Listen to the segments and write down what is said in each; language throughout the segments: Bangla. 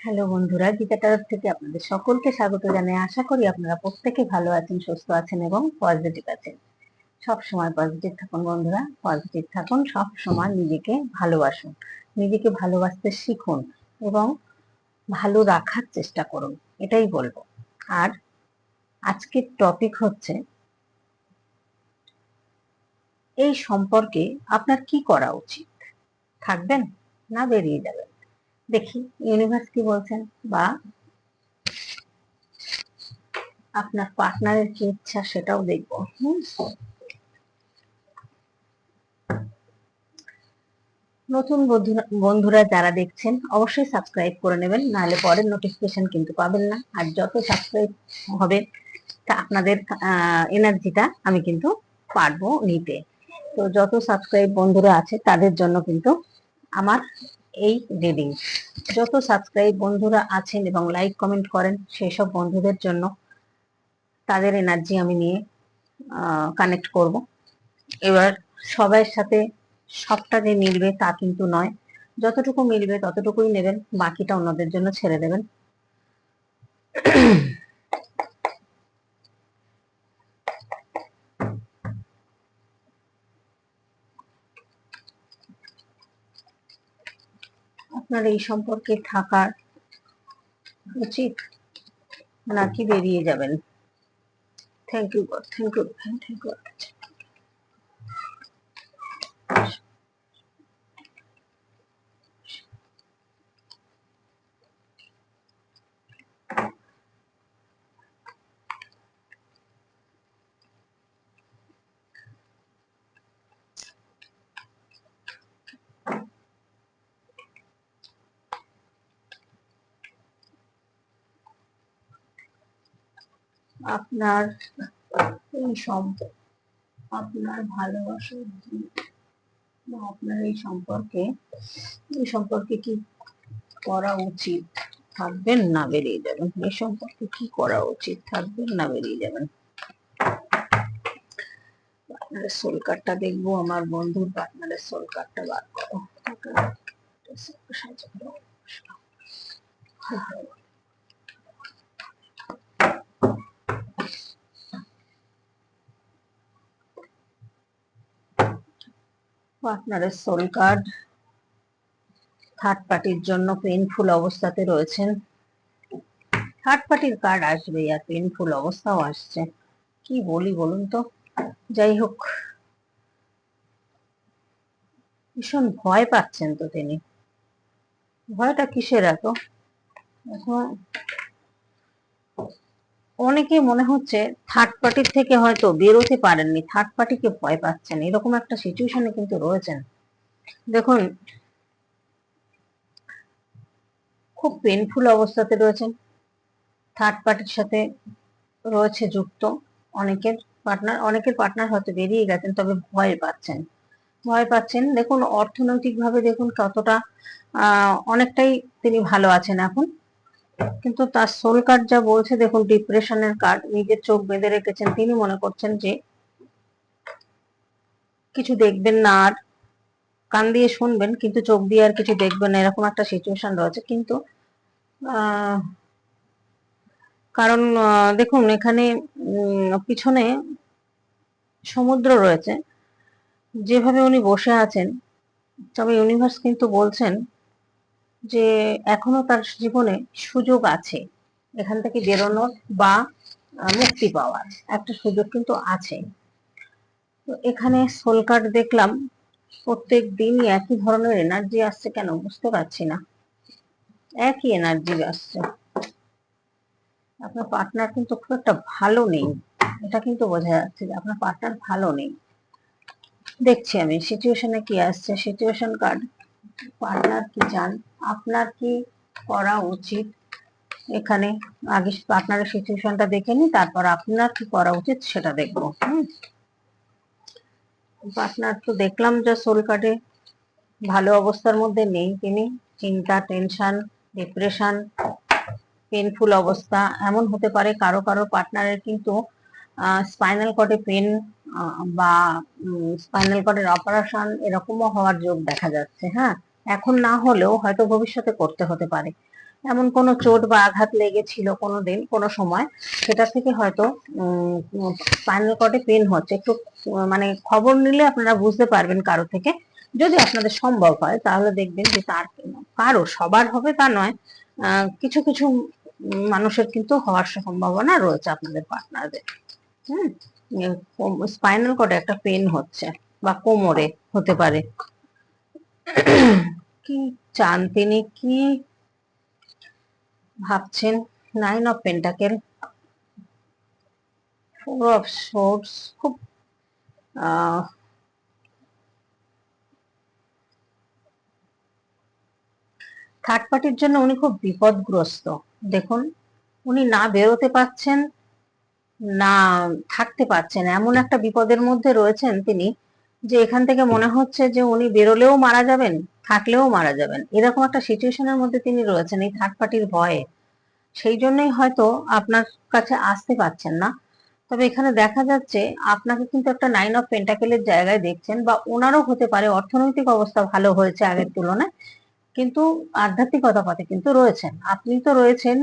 হ্যালো বন্ধুরা, গীতা তরফ থেকে আপনাদের সকলকে স্বাগত জানাই। আশা করি আপনারা প্রত্যেকে ভালো আছেন, সুস্থ আছেন এবং পজিটিভ আছেন। সব সময় পজিটিভ থাকুন বন্ধুরা পজিটিভ থাকুন, সব সময় নিজেকে ভালোবাসুন নিজেকে ভালোবাসতে শিখুন এবং ভালো রাখার চেষ্টা করুন, এটাই বলব। আর আজকের টপিক হচ্ছে, এই সম্পর্কে আপনার কি করা উচিত? থাকবেন না বেরিয়ে যাবেন? দেখি ইউনিভার্স কি বলছেন, বা আপনার পার্টনারের কি ইচ্ছা সেটাও দেখব নতুন বন্ধুরা যারা দেখছেন, অবশ্যই সাবস্ক্রাইব করে নেবেন, নাহলে পরের নোটিফিকেশন কিন্তু পাবেন না। আর যত সাবস্ক্রাইব হবে, তা আপনাদের এনার্জিটা আমি কিন্তু পারব নিতে। তো যত সাবস্ক্রাইব বন্ধুরা আছে, তাদের জন্য কিন্তু আমার এই রিডিং যত সাবস্ক্রাইব বন্ধুরা আছেন এবং লাইক কমেন্ট করেন সেই সব বন্ধুদের জন্য তাদের এনার্জি আমি নিয়ে কানেক্ট করব। এবার সবার সাথে সবটা যে মিলবে তা কিন্তু নয়। যতটুকু মিলবে ততটুকুই নেবেন, বাকিটা অন্যদের জন্য ছেড়ে দেবেন। আপনার এই সম্পর্কে থাকার উচিত। নাকি বেরিয়ে যাবেন? Thank you God thank you thank you আপনার সম্পর্ক, আপনার ভালোবাসার বা আপনার এই সম্পর্কে এই সম্পর্কে কি করা উচিত? থাকবেন না বেরিয়ে যাবেন। এই সম্পর্কে কি করা উচিত? থাকবেন না বেরিয়ে যাবেন। পার্টনারের সোল কার্ডটা দেখব, আমার বন্ধুর পার্টনারের সোল কার্ডটা বার করো পার্টনারের সোল কার্ড থার্ড পার্টির জন্য পেইনফুল অবস্থাতে রয়েছেন। থার্ড পার্টির কার্ড আসবে আর পেইনফুল অবস্থাও আসছে। কি বলি বলুন তো? যাই হোক, ভীষণ ভয় পাচ্ছেন তো তিনি। ভয়টা কিসের এত? অনেকে মনে হচ্ছে থার্ড পার্টির থেকে হয়তো বেরোতে পারেননি থার্ড পার্টিকে ভয় পাচ্ছেন, এরকম একটা সিচুয়েশনে কিন্তু রয়েছেন। দেখুন, খুব পেনফুল অবস্থাতে রয়েছেন। থার্ড পার্টির সাথে রয়েছে যুক্ত অনেকের পার্টনার অনেকের পার্টনার হয়তো বেরিয়ে গেছেন, তবে ভয় পাচ্ছেন। ভয় পাচ্ছেন, দেখুন, অর্থনৈতিকভাবে দেখুন কতটা অনেকটাই তিনি ভালো আছেন এখন। কিন্তু তার সোল কার্ড যা বলছে, দেখুন ডিপ্রেশনের কার্ড নিজের চোখ বেঁধে রেখেছেন। তিনি মনে করছেন যে, কিছু দেখবেন না আর কান দিয়ে শুনবেন, কিন্তু চোখ দিয়ে আর কিছু দেখবেন না, এরকম একটা সিচুয়েশন রয়েছে। কিন্তু কারণ দেখুন, এখানে পিছনে সমুদ্র রয়েছে। যেভাবে উনি বসে আছেন, তবে ইউনিভার্স কিন্তু বলছেন যে এখনও তার জীবনে সুযোগ আছে। এখান থেকে বেরোনোর বা মুক্তি পাওয়ার। একটা সুযোগ কিন্তু আছে। তো এখানে সোল কার্ড দেখলাম, প্রত্যেক দিনই একই ধরনের এনার্জি আসছে কেন বুঝতে পারছি না। একই এনার্জি আসছে। আপনার পার্টনার কিন্তু খুব একটা ভালো নেই। এটা কিন্তু বোঝা যাচ্ছে যে আপনার পার্টনার ভালো নেই। দেখছি আমি সিচুয়েশনে কি আসছে। সিচুয়েশন কার্ড পার্টনার কি চান আপনার কি করা উচিত? এখানে আগে পার্টনারের সিচুয়েশনটা দেখে নি তারপর আপনার কি করা উচিত সেটা দেখব, হুম? পার্টনার তো দেখলাম যে সোল কার্ডে ভালো অবস্থার মধ্যে নেই তিনি, চিন্তা টেনশন ডিপ্রেশন পেনফুল অবস্থা, এমন হতে পারে কারও কারও পার্টনারের কিন্তু স্পাইনাল কর্ডে পেন বা স্পাইনাল কর্ডের অপারেশন এরকমও হওয়ার যোগ দেখা যাচ্ছে হ্যাঁ? এখন না হলেও হয়তো ভবিষ্যতে করতে হতে পারে। এমন কোনো চোট বা আঘাত লেগেছিল কোনো দিন কোনো সময়, সেটা থেকে হয়তো স্পাইনাল কর্ডে পেন হচ্ছে। একটু মানে খবর নিলে আপনারা বুঝতে পারবেন কারও থেকে। যদি আপনাদের সম্ভব হয়, তাহলে দেখবেন যে তার কারও, সবার হবে তা নয়। কিছু কিছু মানুষের কিন্তু হওয়ার সম্ভাবনা রয়েছে আপনাদের পার্টনারদের হুম? স্পাইনাল কর্ডে একটা পেন হচ্ছে বা কোমরে হতে পারে। কি চান তিনি? কি ভাবছেন? Nine of pentacle four of swords খুব থার্ড পার্টির জন্য উনি খুব বিপদগ্রস্ত। দেখুন, উনি না বেরোতে পারছেন, না থাকতে পারছেন। এমন একটা বিপদের মধ্যে রয়েছেন তিনি। যে এখান থেকে মনে হচ্ছে যে উনি বেরোলেও মারা যাবেন, থাকলেও মারা যাবেন। এরকম একটা সিচুয়েশনের মধ্যে তিনি রয়েছেন, এই থার্ড পার্টির ভয়ে। সেই জন্যই হয়তো আপনার কাছে আসতে পারছেন না। তবে এখানে দেখা যাচ্ছে আপনাকে কিন্তু একটা নাইন অফ পেন্টাকেলের জায়গায় দেখছেন বা ওনারও হতে পারে অর্থনৈতিক অবস্থা ভালো হয়েছে আগের তুলনায়, কিন্তু আধ্যাত্মিকতা পথে কিন্তু রয়েছেন। আপনি তো রয়েছেন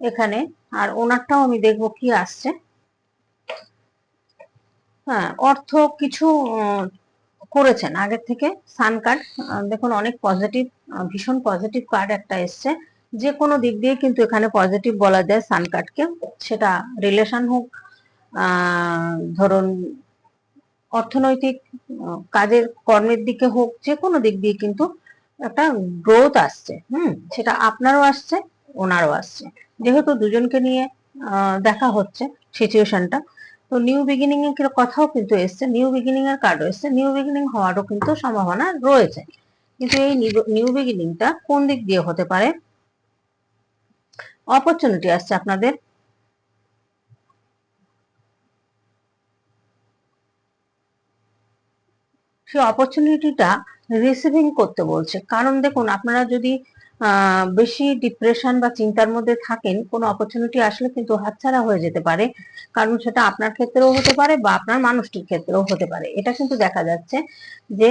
এখানে, আর ওনারটাও আমি দেখব কি আসছে। হ্যাঁ অর্থ কিছু করেছেন। আগের থেকে সান কার্ড দেখুন, অনেক পজিটিভ ভীষণ পজিটিভ কার্ড একটা এসছে। যে কোনো দিক দিয়ে কিন্তু এখানে পজিটিভ বলা যায় সান কার্ডকে। সেটা রিলেশন হোক ধরুন, অর্থনৈতিক কাজের কর্মের দিকে হোক, যে কোনো দিক দিয়ে কিন্তু একটা গ্রোথ আসছে, হুম? সেটা আপনারও আসছে, ওনারও আসছে। যেহেতু দুজনকে নিয়ে দেখা হচ্ছে সিচুয়েশনটা তো নিউ বিগিনিং এর কথাও কিন্তু এসছে। নিউ বিগিনিং এর কার্ডও এসছে। নিউ বিগিনিং হওয়ারও কিন্তু সম্ভাবনা রয়েছে। কিন্তু এই নিউ বিগিনিংটা কোন দিক দিয়ে হতে পারে? অপরচুনিটি আসছে আপনাদের। সেই অপরচুনিটিটা রিসিভিং করতে বলছে। কারণ দেখুন, আপনারা যদি বেশি ডিপ্রেশন বা চিন্তার মধ্যে থাকেন, কোনো অপরচুনিটি আসলে কিন্তু হাতছাড়া হয়ে যেতে পারে। কারণ সেটা আপনার ক্ষেত্রেও হতে পারে বা আপনার মানুষটির ক্ষেত্রেও হতে পারে। এটা কিন্তু দেখা যাচ্ছে যে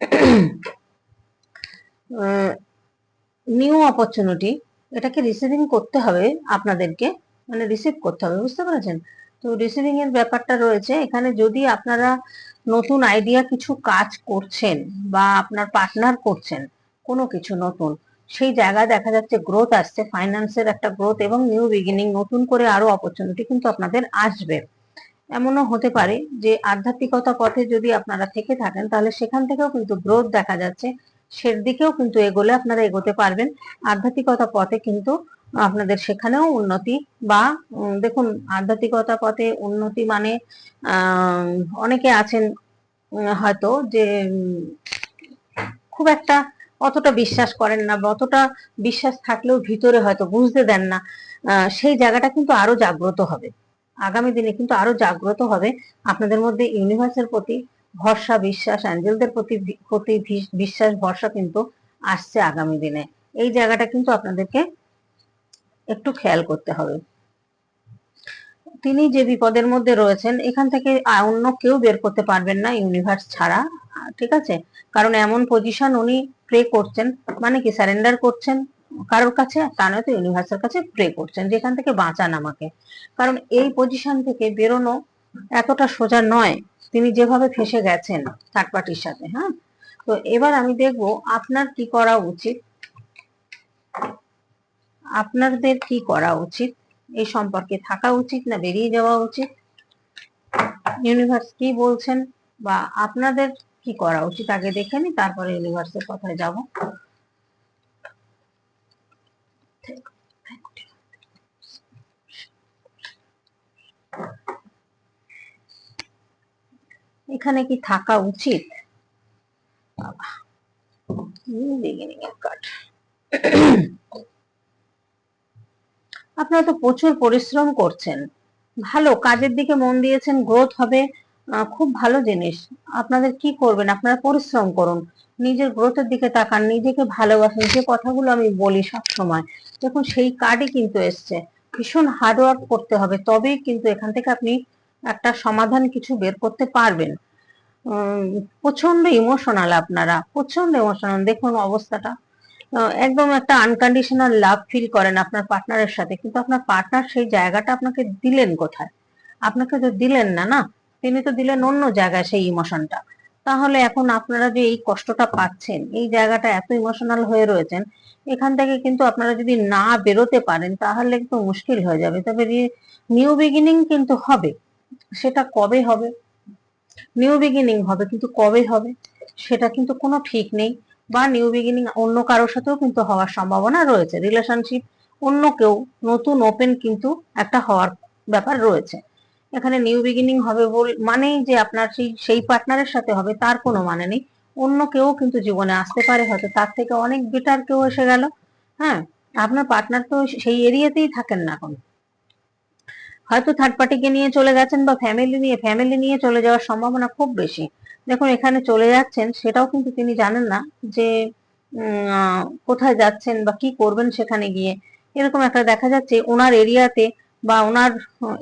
নিউ অপরচুনিটি এটাকে রিসিভিং করতে হবে আপনাদেরকে মানে রিসিভ করতে হবে, বুঝতে পেরেছেন? তো রিসিভিং এর ব্যাপারটা রয়েছে, এখানে যদি আপনারা নতুন আইডিয়া কিছু কাজ করছেন বা আপনার পার্টনার করছেন, কোনো কিছু নতুন সেই জায়গায় দেখা যাচ্ছে গ্রোথ আসছে ফাইন্যান্সের একটা গ্রোথ এবং নিউ বিগিনিং নতুন করে আরও অপরচুনিটি কিন্তু আপনাদের আসবে। এমনও হতে পারে যে আধ্যাত্মিকতা পথে যদি আপনারা থেকে থাকেন, তাহলে সেখান থেকেও কিন্তু গ্রোথ দেখা যাচ্ছে সেদিকেও কিন্তু এগোলে আপনারা এগোতে পারবেন। আধ্যাত্মিকতা পথে কিন্তু আপনাদের সেখানেও উন্নতি বা দেখুন, আধ্যাত্মিকতা পথে উন্নতি মানে অনেকে আছেন হয়তো যে খুব একটা অতটা বিশ্বাস করেন না বা অতটা বিশ্বাস থাকলেও ভিতরে হয়তো বুঝতে দেন না সেই জায়গাটা কিন্তু আরও জাগ্রত হবে। আগামী দিনে কিন্তু আরও জাগ্রত হবে আপনাদের মধ্যে ইউনিভার্সের প্রতি ভরসা, বিশ্বাস, অ্যাঞ্জেলদের প্রতি প্রতি বিশ্বাস, ভরসা কিন্তু আসছে আগামী দিনে। এই জায়গাটা কিন্তু আপনাদেরকে একটু খেয়াল করতে হবে। তিনি যে বিপদের মধ্যে রয়েছেন, এখান থেকে অন্য কেউ বের করতে পারবেন না ইউনিভার্স ছাড়া, ঠিক আছে? কারণ এমন পজিশন উনি প্রে করছেন মানে কি সারেন্ডার করছেন কারোর কাছে? তা নয়তো ইউনিভার্সের কাছে প্রে করছেন, যেখান থেকে বাঁচান আমাকে। কারণ এই পজিশন থেকে বেরোনো এতটা সোজা নয়। তিনি যেভাবে ফেসে গেছেন থার্ড পার্টির সাথে হ্যাঁ? তো এবার আমি দেখব আপনার কি করা উচিত? আপনাদের কি করা উচিত? এই সম্পর্কে থাকা উচিত না বেরিয়ে যাওয়া উচিত? ইউনিভার্স কি বলছেন? বা আপনাদের কি করা উচিত? আগে দেখে নি, তারপরে ইউনিভার্সের কথায় যাব। এখানে কি থাকা উচিত? আপনারা তো প্রচুর পরিশ্রম করছেন। ভালো, কাজের দিকে মন দিয়েছেন গ্রোথ হবে। খুব ভালো জিনিস। আপনাদের কি করবেন? আপনারা পরিশ্রম করুন। নিজের গ্রোথের দিকে তাকান, নিজেকে ভালোবাসেন। যে কথাগুলো আমি বলি সব সময় দেখুন সেই কার্ডই কিন্তু এসছে। ভীষণ হার্ডওয়ার্ক করতে হবে, তবেই কিন্তু এখান থেকে আপনি একটা সমাধান কিছু বের করতে পারবেন। প্রচণ্ড ইমোশনাল আপনারা, প্রচণ্ড ইমোশনাল দেখুন অবস্থাটা। একদম একটা আনকন্ডিশনাল লাভ ফিল করেন আপনার পার্টনারের সাথে, কিন্তু আপনার পার্টনার সেই জায়গাটা আপনাকে দিলেন কোথায়? আপনাকে তো দিলেন না না? তিনি তো দিলেন অন্য জায়গায় সেই ইমোশনটা তাহলে এখন আপনারা যে এই কষ্টটা পাচ্ছেন, এই জায়গাটা এত ইমোশনাল হয়ে রয়েছেন, এখান থেকে কিন্তু আপনারা যদি না বেরোতে পারেন, তাহলে একটু মুশকিল হয়ে যাবে। তবে নিউ বিগিনিং কিন্তু হবে। সেটা কবে হবে? নিউ বিগিনিং হবে কিন্তু কবে হবে? সেটা কিন্তু কোনো ঠিক নেই। বা নিউ বিগিনিং অন্য কারোর সাথেও কিন্তু হওয়ার সম্ভাবনা রয়েছে। রিলেশনশিপ অন্য কেউ, নতুন ওপেন কিন্তু একটা হওয়ার ব্যাপার রয়েছে। এখানে নিউ বিগিনিং হবে বল, মানেই যে আপনার সেই সেই পার্টনারের সাথে হবে, তার কোনো মানে নেই। অন্য কেউ কিন্তু জীবনে আসতে পারে, হয়তো তার থেকে অনেক বেটার কেউ এসে গেল। হ্যাঁ আপনার পার্টনার তো সেই এরিয়াতেই থাকেন না এখন। হয়তো থার্ড পার্টিকে নিয়ে চলে গেছেন বা ফ্যামিলি নিয়ে ফ্যামিলি নিয়ে চলে যাওয়ার সম্ভাবনা খুব বেশি। দেখুন, এখানে চলে যাচ্ছেন, সেটাও কিন্তু তিনি জানেন না যে কোথায় যাচ্ছেন বা কি করবেন সেখানে গিয়ে। এরকম একটা দেখা যাচ্ছে, ওনার এরিয়াতে বা ওনার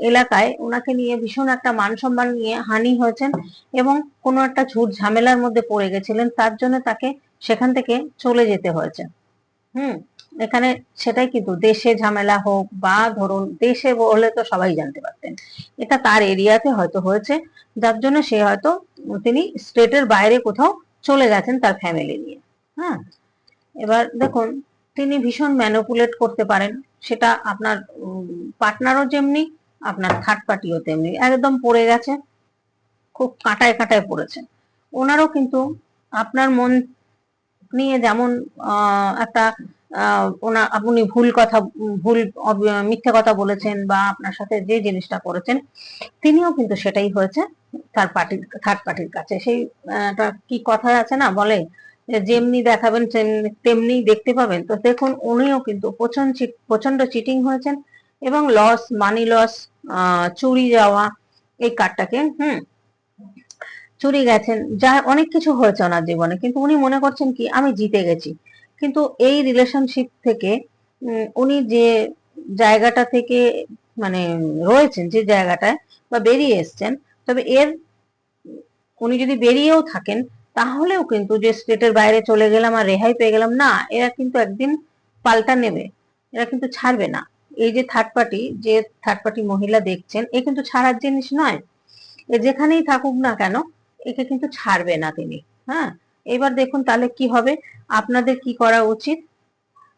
এলাকায় ওনাকে নিয়ে ভীষণ একটা মান সম্মান নিয়ে হানি হয়েছেন এবং কোনো একটা ঝুট ঝামেলার মধ্যে পড়ে গেছিলেন, তার জন্য তাকে সেখান থেকে চলে যেতে হয়েছে। হুম, এখানে সেটাই কিন্তু দেশে ঝামেলা হোক বা ধরুন দেশে হলে তো সবাই জানতে পারতেন। এটা তার এরিয়াতে হয়তো হয়েছে, যার জন্য সে হয়তো তিনি স্টেটের বাইরে কোথাও চলে গেছেন তার ফ্যামিলি নিয়ে। হ্যাঁ এবার দেখুন তিনি ভীষণ ম্যানুপুলেট করতে পারেন। সেটা আপনার পার্টনারও যেমনি, আপনার থার্ড পার্টিও তেমনি। একদম পড়ে গেছে, খুব কাঁটায় কাঁটায় পড়েছে। ওনারও কিন্তু আপনার মন নিয়ে যেমন একটা ওনা, আপনি ভুল কথা, ভুল মিথ্যে কথা বলেছেন বা আপনার সাথে যে জিনিসটা করেছেন, তিনিও কিন্তু সেটাই হয়েছে, তার পার্টির থার্ড পার্টির কাছে। সেই কি কথা আছে না? বলে যেমনি দেখাবেন তেমনি দেখতে পাবেন। তো দেখুন, উনিও কিন্তু প্রচণ্ড চিটিং হয়েছেন এবং লস মানি লস চুরি যাওয়া, এই কার্ডটাকে, হুম, চুরি গেছেন। যা অনেক কিছু হয়েছে ওনার জীবনে, কিন্তু উনি মনে করছেন কি, আমি জিতে গেছি। কিন্তু এই রিলেশনশিপ থেকে উনি যে জায়গাটা থেকে মানে রয়েছেন, যে জায়গাটায় বা বেরিয়ে এসছেন, তবে এর, উনি যদি বেরিয়েও থাকেন তাহলেও কিন্তু যে স্টেটের বাইরে চলে গেলাম আর রেহাই পেয়ে গেলাম, না, এরা কিন্তু একদিন পাল্টা নেবে। এরা কিন্তু ছাড়বে না। এই যে থার্ড পার্টি যে থার্ড পার্টি মহিলা দেখছেন, এ কিন্তু ছাড়ার জিনিস নয়। এ যেখানেই থাকুক না কেন, একে কিন্তু ছাড়বে না তিনি। হ্যাঁ? এবার দেখুন তাহলে কি হবে? আপনাদের কি করা উচিত?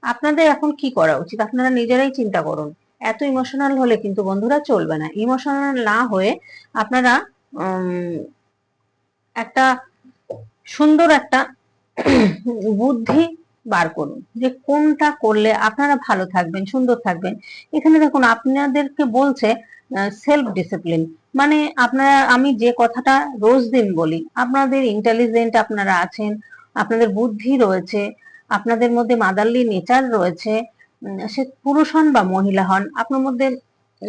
আপনাদের এখন কি করা উচিত? আপনারা নিজেরাই চিন্তা করুন। এত ইমোশনাল হলে কিন্তু বন্ধুরা চলবে না। ইমোশনাল না হয়ে আপনারা একটা সুন্দর একটা বুদ্ধি বার করুন যে কোনটা করলে আপনারা ভালো থাকবেন, সুন্দর থাকবেন। এখানে দেখুন, আপনাদেরকে বলছে সেলফ ডিসিপ্লিন মানে আপনারা, আমি যে কথাটা রোজ দিন বলি, আপনাদের ইন্টেলিজেন্ট আপনারা আছেন, আপনাদের বুদ্ধি রয়েছে, আপনাদের মধ্যে মাদারলি নেচার রয়েছে সে পুরুষ হন বা মহিলা হন, আপনার মধ্যে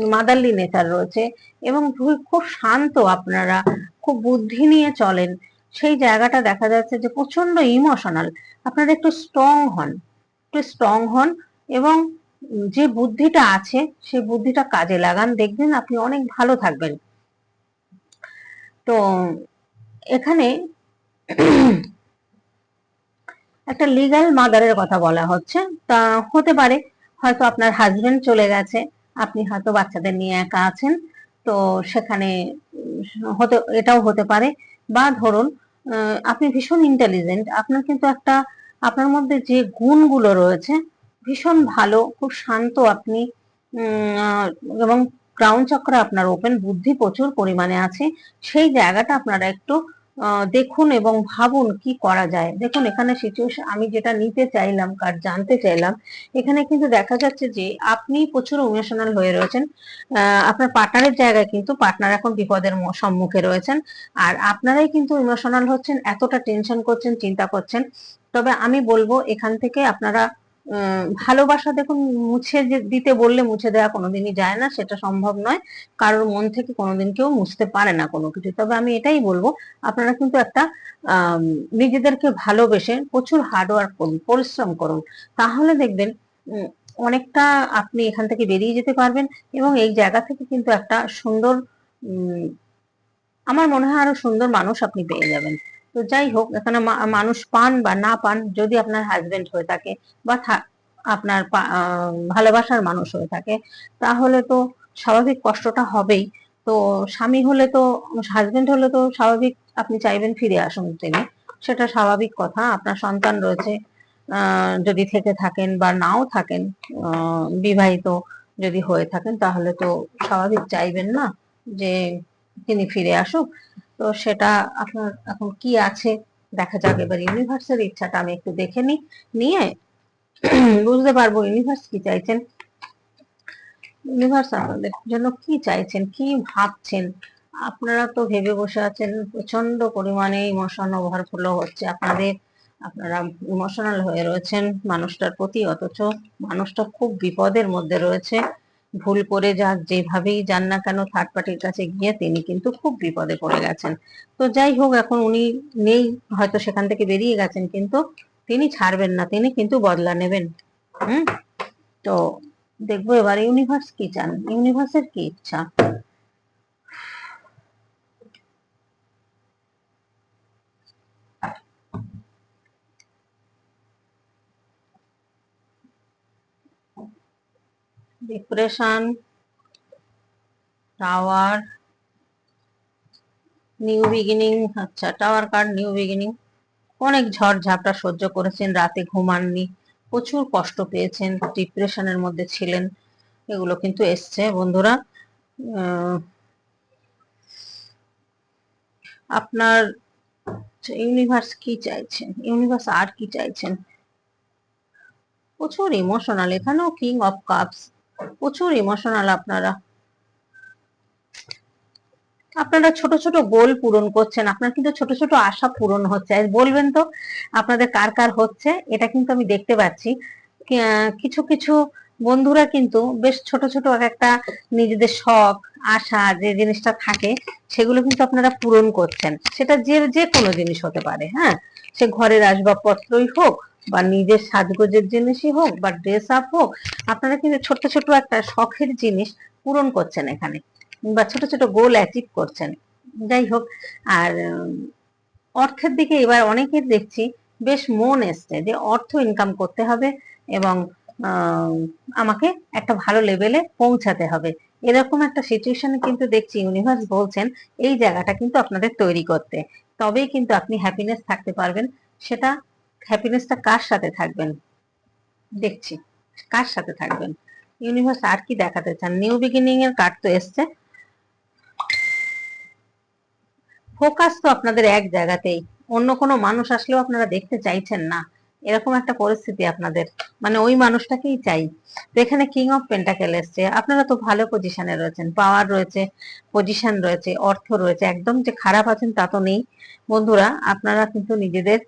মাদারলি নেচার রয়েছে এবং খুব- শান্ত আপনারা, খুব বুদ্ধি নিয়ে চলেন। সেই জায়গাটা দেখা যাচ্ছে যে প্রচণ্ড ইমোশনাল আপনারা একটু স্ট্রং হন, একটু স্ট্রং হন এবং যে বুদ্ধিটা আছে সেই বুদ্ধিটা কাজে লাগান। দেখবেন আপনি অনেক ভালো থাকবেন। তো এখানে একটা লিগাল মাদারের কথা বলা হচ্ছে। তা হতে পারে, হয়তো আপনার হাজবেন্ড চলে গেছে, আপনি হয়তো বাচ্চাদের নিয়ে একা আছেন। তো সেখানে হতে, এটাও হতে পারে বা ধরুন আপনি ভীষণ ইন্টেলিজেন্ট আপনার কিন্তু একটা, আপনার মধ্যে যে গুণগুলো রয়েছে, ভীষণ ভালো, খুব শান্ত আপনি এবং ক্রাউন চক্র আপনার ওপেন বুদ্ধি প্রচুর পরিমাণে আছে, সেই জায়গাটা আপনারা একটু দেখুন এবং ভাবুন কি করা যায়। দেখুন, এখানে সিচুয়েশন আমি যেটা নিতে চাইলাম, কার জানতে চাইলাম, এখানে কিন্তু দেখা যাচ্ছে যে আপনি প্রচুর ইমোশনাল হয়ে রয়েছেন। আপনার পার্টনারের জায়গায় কিন্তু পার্টনার এখন বিপদের সম্মুখে রয়েছেন। আর আপনারাই কিন্তু ইমোশনাল হচ্ছেন, এতটা টেনশন করছেন, চিন্তা করছেন। তবে আমি বলব, এখান থেকে আপনারা ভালোবাসা দেখুন, মুছে দিতে বললে মুছে দেওয়া কোনোদিনই যায় না, সেটা সম্ভব নয়। কারোর মন থেকে কোনোদিন কেউ মুছতে পারে না কোনো কিছু। তবে আমি এটাই বলব, আপনারা কিন্তু একটা নিজেদেরকে ভালোবেসে প্রচুর হার্ডওয়ার্ক করুন, পরিশ্রম করুন। তাহলে দেখবেন অনেকটা আপনি এখান থেকে বেরিয়ে যেতে পারবেন এবং এই জায়গা থেকে কিন্তু একটা সুন্দর আমার মনে হয় আরও সুন্দর মানুষ আপনি পেয়ে যাবেন। তো যাই হোক, এখানে মানুষ পান বা না পান যদি আপনার হাজবেন্ড হয়ে থাকে বা আপনার ভালোবাসার মানুষ হয়ে থাকে, তাহলে তো স্বাভাবিক কষ্টটা হবেই। তো স্বামী হলে তো হাজবেন্ড হলে তো স্বাভাবিক, আপনি চাইবেন ফিরে আসুন তিনি, সেটা স্বাভাবিক কথা। আপনার সন্তান রয়েছে যদি থেকে থাকেন বা নাও থাকেন বিবাহিত যদি হয়ে থাকেন, তাহলে তো স্বাভাবিক চাইবেন না যে তিনি ফিরে আসুক। তো সেটা আপনার এখন কি আছে? দেখা যাক, এবার ইউনিভার্সের ইচ্ছাটা আমি একটু দেখে নিই। নিয়ে বুঝতে পারব ইউনিভার্স কি চাইছেন। ইউনিভার্স আপনাদের জন্য কি চাইছেন? কি ভাবছেন? আপনারা তো ভেবে বসে আছেন প্রচণ্ড পরিমাণে ইমোশন ওভারফ্লো হচ্ছে। আপনাদের, আপনারা ইমোশনাল হয়ে রয়েছেন মানুষটার প্রতি, অথচ মানুষটা খুব বিপদের মধ্যে রয়েছে। ভুল করে যাক যেভাবেই যান না কেন থার্ড পার্টির কাছে গিয়ে তিনি কিন্তু খুব বিপদে পড়ে গেছেন। তো যাই হোক, এখন উনি নেই, হয়তো সেখান থেকে বেরিয়ে গেছেন, কিন্তু তিনি ছাড়বেন না, তিনি কিন্তু বদলা নেবেন। হুম? তো দেখব এবার ইউনিভার্স কি চান? ইউনিভার্সের কি ইচ্ছা? ডিপ্রেশন, টাওয়ার, নিউ বিগিনিং আচ্ছা টাওয়ার কার্ড নিউ বিগিনিং। অনেক ঝড় ঝাপটা সহ্য করেছেন, রাতে ঘুমাননি, প্রচুর কষ্ট পেয়েছেন, ডিপ্রেশনের মধ্যে ছিলেন, এগুলো কিন্তু এসছে, বন্ধুরা। আপনার ইউনিভার্স কি চাইছেন? ইউনিভার্স আর কি চাইছেন? প্রচুর ইমোশনাল এখানেও কিং অফ কাপস প্রচুর ইমোশনাল আপনারা। আপনারা ছোট ছোট গোল পূরণ করছেন, আপনার কিন্তু ছোট ছোট আশা পূরণ হচ্ছে। বলবেন তো, আপনাদের কার কার হচ্ছে, এটা কিন্তু আমি দেখতে পাচ্ছি। কিছু কিছু বন্ধুরা কিন্তু বেশ ছোট ছোট একটা নিজেদের শখ, আশা, যে জিনিসটা থাকে, সেগুলো কিন্তু আপনারা পূরণ করছেন। সেটা যে যে কোনো জিনিস হতে পারে হ্যাঁ? সে ঘরের আসবাবপত্রই হোক বা নিজের সাজগোজের জিনিসই হোক বা ড্রেস আপ হোক, আপনারা কিন্তু ছোট ছোট একটা শখের জিনিস পূরণ করছেন এখানে বা ছোট ছোট গোল অ্যাচিভ করছেন। যাই হোক, আর অর্থের দিকে এবার অনেকের দেখছি বেশ মন এসছে যে অর্থ ইনকাম করতে হবে এবং আমাকে একটা ভালো লেভেলে পৌঁছাতে হবে। এরকম একটা সিচুয়েশনে কিন্তু দেখছি ইউনিভার্স বলছেন, এই জায়গাটা কিন্তু আপনাদের তৈরি করতে। তবেই কিন্তু আপনি হ্যাপিনেস থাকতে পারবেন, সেটা হ্যাপিনেসটা কার সাথে থাকবেন? দেখছি, কার সাথে থাকবেন? ইউনিভার্স আর কি দেখাতে চান? নিউ বিগিনিং এর কার্ড তো এসছে। ফোকাস তো আপনাদের এক জায়গাতেই। অন্য কোনো মানুষ আসলেও আপনারা দেখতে চাইছেন না। এরকম একটা পরিস্থিতি আপনাদের। মানে ওই মানুষটাকেই চাই। তো এখানে কিং অফ পেন্টাকেল এসছে। আপনারা তো ভালো পজিশনে রয়েছেন। পাওয়ার রয়েছে পজিশন রয়েছে, অর্থ রয়েছে। একদম যে খারাপ আছেন তা তো নেই। বন্ধুরা, আপনারা কিন্তু নিজেদের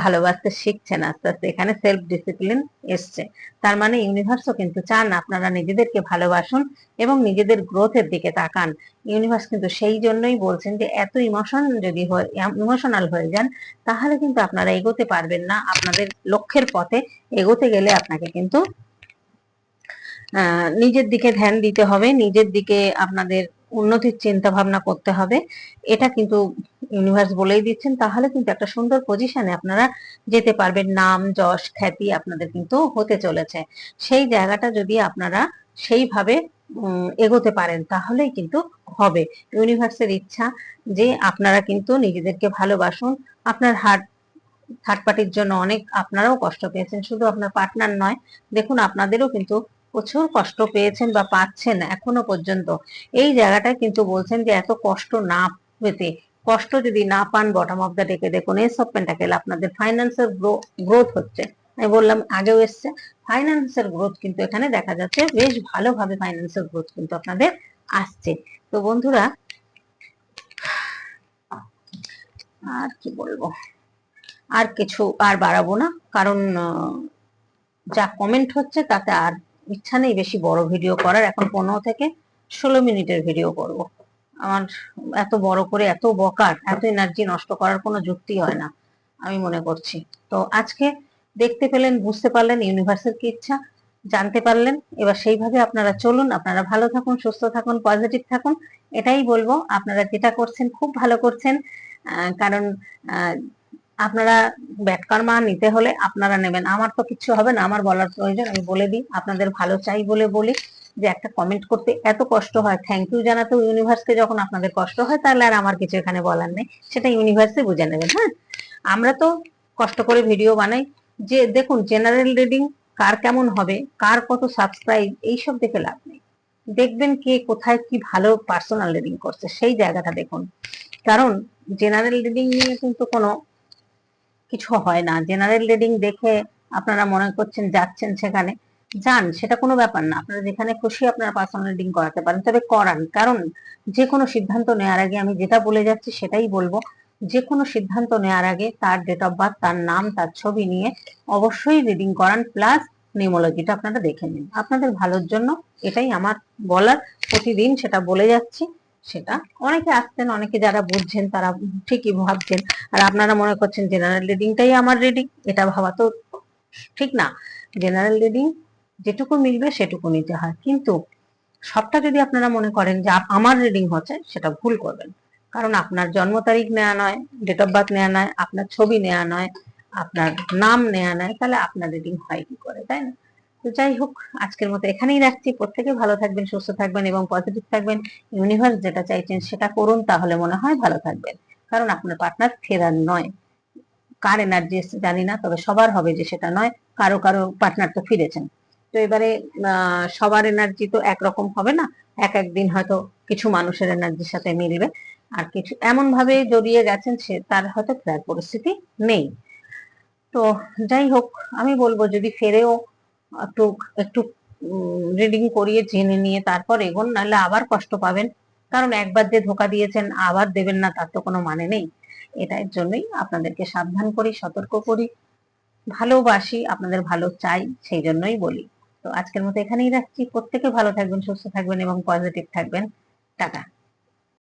ভালোবাসতে শিখছেন আস্তে আস্তে এখানে সেলফ ডিসিপ্লিন এসছে। তার মানে ইউনিভার্সও কিন্তু চান আপনারা নিজেদেরকে ভালোবাসুন এবং নিজেদের গ্রোথের দিকে তাকান। ইউনিভার্স কিন্তু সেই জন্যই বলছেন যে, এত ইমোশন যদি ইমোশনাল হয়ে যান, তাহলে কিন্তু আপনারা এগোতে পারবেন না। আপনাদের লক্ষ্যের পথে এগোতে গেলে আপনাকে কিন্তু নিজের দিকে ধ্যান দিতে হবে। নিজের দিকে আপনাদের উন্নতির চিন্তা ভাবনা করতে হবে। এটা কিন্তু ইউনিভার্স বলেই দিচ্ছেন। তাহলে কিন্তু একটা সুন্দর পজিশনে আপনারা যেতে পারবেন। নাম, যশ, খ্যাতি আপনাদের কিন্তু হতে চলেছে। সেই জায়গাটা যদি আপনারা সেইভাবে এগোতে পারেন, তাহলেই কিন্তু হবে। ইউনিভার্সের ইচ্ছা যে আপনারা কিন্তু নিজেদেরকে ভালোবাসুন। আপনার হার্ট থার্ড পার্টির জন্য অনেক আপনারাও কষ্ট পেয়েছেন। শুধু আপনার পার্টনার নয়, দেখুন আপনাদেরও কিন্তু প্রচুর কষ্ট পেয়েছেন বা পাচ্ছেন এখনও পর্যন্ত। এই জায়গাটায় কিন্তু বলছেন যে এত কষ্ট না পেতে, কষ্ট যদি না পান বটম অফ দ্য ডেকে দেখুন এই সব পেন্টাকেল আপনাদের ফাইন্যান্সের গ্রোথ হচ্ছে। আমি বললাম, আগেও এসছে। ফাইন্যান্সের গ্রোথ কিন্তু এখানে দেখা যাচ্ছে বেশ ভালোভাবে ফাইন্যান্সের গ্রোথ কিন্তু আপনাদের আসছে। তো বন্ধুরা, আর কি বলব? আর কিছু আর বাড়াবো না, কারণ যা কমেন্ট হচ্ছে তাতে আর ইচ্ছা নেই বেশি বড় ভিডিও করার। এখন পনেরো থেকে ষোলো মিনিটের ভিডিও করব। আমার এত বড় করে, এত বকার, এত এনার্জি নষ্ট করার কোনো যুক্তি হয় না, আমি মনে করছি। তো আজকে দেখতে পেলেন, বুঝতে পারলেন ইউনিভার্সের কি ইচ্ছা, জানতে পারলেন। এবার সেইভাবে আপনারা চলুন, আপনারা ভালো থাকুন, সুস্থ থাকুন পজিটিভ থাকুন। এটাই বলব, আপনারা যেটা করছেন, খুব ভালো করছেন। কারণ আপনারা ব্যাটকর্মা নিতে হলে আপনারা নেবেন। আমার তো কিছু হবে না, আমার বলার প্রয়োজন, আমি বলে দিই, আপনাদের ভালো চাই বলে বলি যে একটা কমেন্ট করতে এত কষ্ট হয়। থ্যাংক ইউ জানাতে ইউনিভার্সকে যখন আপনাদের কষ্ট হয়, তাহলে আর আমার কিছু এখানে বলার নেই। সেটা ইউনিভার্সে বুঝে নেবেন হ্যাঁ? আমরা তো কষ্ট করে ভিডিও বানাই। যে দেখুন জেনারেল রিডিং কার কেমন হবে, কার কত সাবস্ক্রাইব এইসব দেখে লাভ নেই। দেখবেন কে কোথায় কি ভালো পার্সোনাল রিডিং করছে, সেই জায়গাটা দেখুন। কারণ জেনারেল রিডিং নিয়ে কিন্তু কোনো কিছু হয় না। জেনারেল রিডিং দেখে আপনারা মনে করছেন যাচ্ছেন সেখানে। যান, সেটা কোনো ব্যাপার না। আপনারা যেখানে খুশি আপনারা পার্সোনাল রিডিং করাতে পারেন। তবে করান, কারণ যে কোনো সিদ্ধান্ত নেওয়ার আগে আমি যেটা বলে যাচ্ছি সেটাই বলব। যে কোনো সিদ্ধান্ত নেওয়ার আগে তার ডেট অফ বার্থ তার নাম, তার ছবি নিয়ে অবশ্যই রিডিং করান প্লাস নিউমোলজিটা আপনারা দেখে নিন। আপনাদের ভালোর জন্য এটাই আমার বলার প্রতিদিন সেটা বলে যাচ্ছি। সেটা। অনেকে আসছেন, অনেকে যারা বুঝছেন তারা ঠিকই ভাবছেন। আর আপনারা মনে করছেন জেনারেল রিডিংটাই আমার রিডিং এটা ভাবা তো ঠিক না। জেনারেল রিডিং যেটুকু মিলবে সেটুকু নিতে হয়। কিন্তু সবটা যদি আপনারা মনে করেন যে আমার রিডিং হচ্ছে, সেটা ভুল করবেন। কারণ আপনার জন্ম তারিখ নেওয়া নয় ডেট অফ বার্থ নেওয়া নয়, আপনার ছবি নেওয়া নয়, আপনার নাম নেওয়া নয়, তাহলে আপনার রিডিং হয় কি করে, তাই না? তো যাই হোক, আজকের মতো এখানেই রাখছি। প্রত্যেকে ভালো থাকবেন, সুস্থ থাকবেন এবং পজিটিভ থাকবেন। ইউনিভার্স যেটা চাইছেন সেটা করুন, তাহলে মনে হয় ভালো থাকবেন। কারণ আপনার পার্টনার ফেরার নয়। কার এনার্জি জানি না, তবে সবার হবে যে সেটা নয়। কারও কারও পার্টনার তো ফিরেছেন। তো এবারে সবার এনার্জি তো একরকম হবে না। এক একদিন হয়তো কিছু মানুষের এনার্জির সাথে মিলবে। আর কিছু, এমন ভাবে জড়িয়ে গেছেন সে, তার হয়তো ফেরার পরিস্থিতি নেই। তো যাই হোক, আমি বলব যদি ফেরেও একটু একটু রিডিং করিয়ে জেনে নিয়ে তারপর এগোন, নাহলে আবার কষ্ট পাবেন। কারণ একবার যে ধোকা দিয়েছেন, আবার দেবেন না, তার তো কোনো মানে নেই। এটার জন্যই আপনাদেরকে সাবধান করি, সতর্ক করি, ভালোবাসি, আপনাদের ভালো চাই, সেই জন্যই বলি। তো আজকের মতো এখানেই রাখছি। প্রত্যেকে ভালো থাকবেন, সুস্থ থাকবেন এবং পজিটিভ থাকবেন। টাটা।